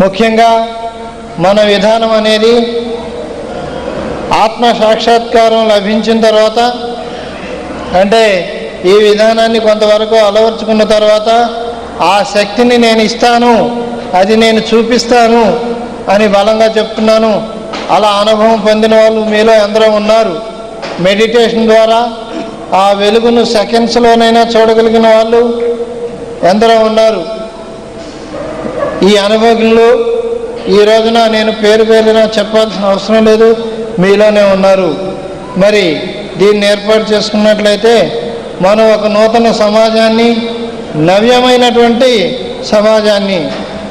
ముఖ్యంగా మన విధానం అనేది ఆత్మ సాక్షాత్కారం లభించిన తర్వాత అంటే ఈ విధానాన్ని కొంతవరకు అలవర్చుకున్న తర్వాత ఆ శక్తిని నేను ఇస్తాను అది నేను చూపిస్తాను అని బలంగా చెప్తున్నాను. అలా అనుభవం పొందిన వాళ్ళు మీలో ఎందరో ఉన్నారు. మెడిటేషన్ ద్వారా ఆ వెలుగును సెకండ్స్లోనైనా చూడగలిగిన వాళ్ళు ఎందరో ఉన్నారు. ఈ అనుభవజ్ఞులు ఈ రోజున నేను పేరు పేరున చెప్పాల్సిన అవసరం లేదు. మీలోనే ఉన్నారు. మరి దీన్ని ఏర్పాటు చేసుకున్నట్లయితే మనం ఒక నూతన సమాజాన్ని నవ్యమైనటువంటి సమాజాన్ని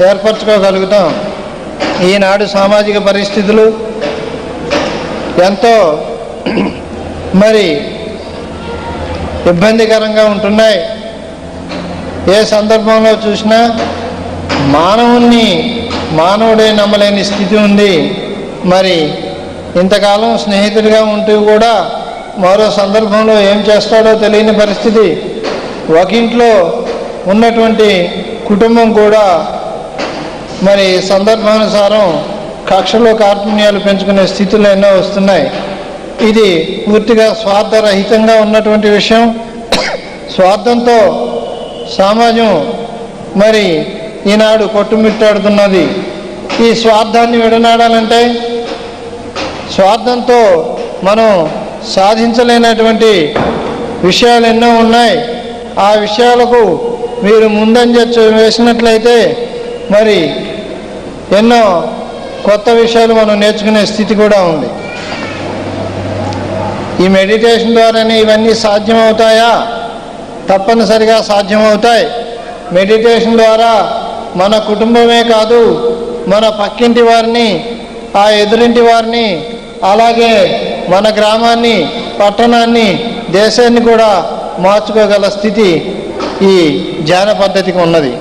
ఏర్పరచుకోగలుగుతాం. ఈనాడు సామాజిక పరిస్థితులు ఎంతో మరి ఇబ్బందికరంగా ఉంటున్నాయి. ఏ సందర్భంలో చూసినా మానవుణ్ణి మానవుడే నమ్మలేని స్థితి ఉంది. మరి ఇంతకాలం స్నేహితుడిగా ఉంటూ కూడా మరో సందర్భంలో ఏం చేస్తాడో తెలియని పరిస్థితి. ఒక ఇంట్లో ఉన్నటువంటి కుటుంబం కూడా మరి సందర్భానుసారం కక్షలో కార్పుణ్యాలు పెంచుకునే స్థితులు ఎన్నో వస్తున్నాయి. ఇది పూర్తిగా స్వార్థరహితంగా ఉన్నటువంటి విషయం. స్వార్థంతో సమాజం మరి ఈనాడు కొట్టుమిట్టాడుతున్నది. ఈ స్వార్థాన్ని విడనాడాలంటే స్వార్థంతో మనం సాధించలేనటువంటి విషయాలు ఎన్నో ఉన్నాయి. ఆ విషయాలకు మీరు ముందంజ వేసినట్లయితే మరి ఎన్నో కొత్త విషయాలు మనం నేర్చుకునే స్థితి కూడా ఉంది. ఈ మెడిటేషన్ ద్వారానే ఇవన్నీ సాధ్యమవుతాయా? తప్పనిసరిగా సాధ్యమవుతాయి. మెడిటేషన్ ద్వారా మన కుటుంబమే కాదు మన పక్కింటి వారిని ఆ ఎదురింటి వారిని అలాగే మన గ్రామాన్ని పట్టణాన్ని దేశాన్ని కూడా మార్చుకోగల స్థితి ఈ ధ్యాన పద్ధతికి ఉన్నది.